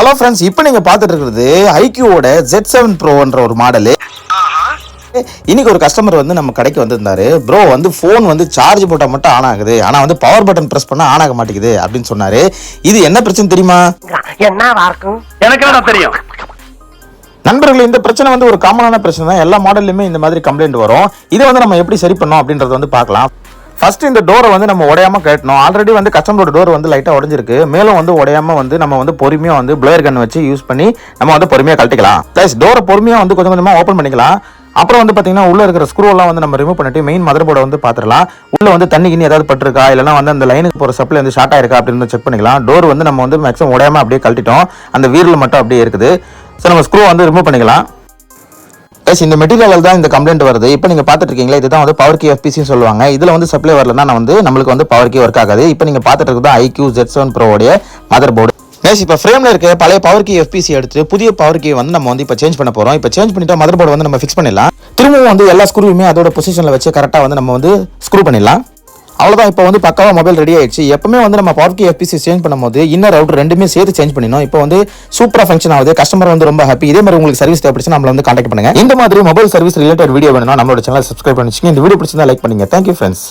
Hello friends இப்போ நீங்கள் பார்த்துட்டு இருக்கிறது ஐக்யூவோட ஜெட் செவன் ப்ரோன்ற ஒரு மாடலு இன்னைக்கு ஒரு கஸ்டமர் வந்து நம்ம கடைக்கு வந்திருந்தாரு. ப்ரோ வந்து ஃபோன் வந்து சார்ஜ் போட்டால் மட்டும் ஆன் ஆகுது. ஆனால் வந்து பவர் பட்டன் ப்ரெஸ் பண்ணால் ஆன் ஆக மாட்டேங்குது அப்படின்னு சொன்னாரு. இது என்ன பிரச்சனை தெரியுமா? இருக்கும் எனக்கு தெரியும்? நண்பர்களே இந்த பிரச்சனை வந்து ஒரு காமனான பிரச்சனை தான் எல்லா மாடல்லையுமே இந்த மாதிரி கம்ப்ளைண்ட் வரும். இதை வந்து நம்ம எப்படி சரி பண்ணோம் அப்படின்றத வந்து பார்க்கலாம். ஃபர்ஸ்ட் இந்த டோரை வந்து நம்ம உடையாம கட்டணும் ஆல்ரெடி வந்து கஸ்டமரோட டோர் வந்து லைட்டாக உடஞ்சிருக்கு. மேலும் வந்து உடையாம வந்து நம்ம வந்து பொறுமையாக வந்து பிளேயர் கன் வச்சு யூஸ் பண்ணி நம்ம வந்து பொறுமையாக கழட்டிக்கலாம். ப்ளஸ் டோரை பொறுமையாக வந்து கொஞ்சம் கொஞ்சமாக ஓப்பன் பண்ணிக்கலாம். அப்புறம் வந்து பார்த்தீங்கன்னா உள்ள இருக்கிற ஸ்க்ரூ எல்லாம் வந்து நம்ம ரிமூவ் பண்ணிட்டு மெயின் மதர் போர்டை வந்து பார்த்துடலாம் உள்ள வந்து தண்ணி கிண்ணி ஏதாவது பட்டிருக்கா? இல்லைனா வந்து அந்த லைனுக்கு போகிற சப்ளை வந்து ஷார்ட் ஆயிருக்கா? அப்படின்னு செக் பண்ணிக்கலாம். டோர் வந்து நம்ம வந்து மேக்ஸிமம் உடையாம அப்படியே கழட்டிட்டோம். அந்த வீரில் மட்டும் அப்படியே இருக்குது. ஸோ நம்ம ஸ்க்ரூ வந்து ரிமூவ் பண்ணிக்கலாம். எஸ் இந்த மெட்டீரியல் தான் இந்த கம்ப்ளைண்ட் வருது. இப்போ நீங்கள் பார்த்துட்டு இருக்கீங்களா இதுதான் வந்து பவர் கே எஃபிசின்னு சொல்லுவாங்க. இதில் வந்து சப்ளை வரலன்னா நான் வந்து நம்மளுக்கு வந்து பவர் கே ஒர்க் ஆகாது. இப்போ நீங்கள் பார்த்துட்டு இருக்கிறது ஐக்யூ ஜெட் செவன் ப்ரோடைய மதர் போர்டு கேஸ் இப்போ ஃப்ரேமில் இருக்க பழைய பவர் கே எஃபிசி எடுத்து புதிய பவர் கே வந்து நம்ம வந்து இப்போ சேஞ்ச் பண்ண போகிறோம் இப்போ சேஞ்ச் பண்ணிட்டா மதர் போர்டு வந்து நம்ம ஃபிக்ஸ் பண்ணிடலாம். திரும்பவும் வந்து எல்லா ஸ்க்ரூவுமே அதோட பொசிஷனில் வச்சு கரெக்டாக வந்து நம்ம வந்து ஸ்க்ரூ பண்ணிடலாம். அவ்வளோதான் இப்போ வந்து பக்காவாக மொபைல் ரெடி ஆயிடுச்சு. எப்பவுமே வந்து நம்ம பவர் கே எஃபிசி சேஞ்ச் பண்ணும்போது இன்னர் அவுட் ரெண்டுமே சேர்த்து சேஞ்ச் பண்ணினோம் இப்போ வந்து சூப்பராக ஃபங்க்ஷன் ஆகுது கஸ்டமர் வந்து ரொம்ப ஹாப்பி இதே மாதிரி உங்களுக்கு சர்வீஸ் தேவைப்படுச்சு நம்மள வந்து காண்டாக்ட் பண்ணுங்க. இந்த மாதிரி மொபைல் சர்வீஸ் ரிலேட்டட் வீடியோ வேணும்னா நம்மளோட சேனல் சப்ஸ்கிரைப் பண்ணி இந்த வீடியோ பிடிச்சிருந்தா லைக் பண்ணுங்க. Thank you friends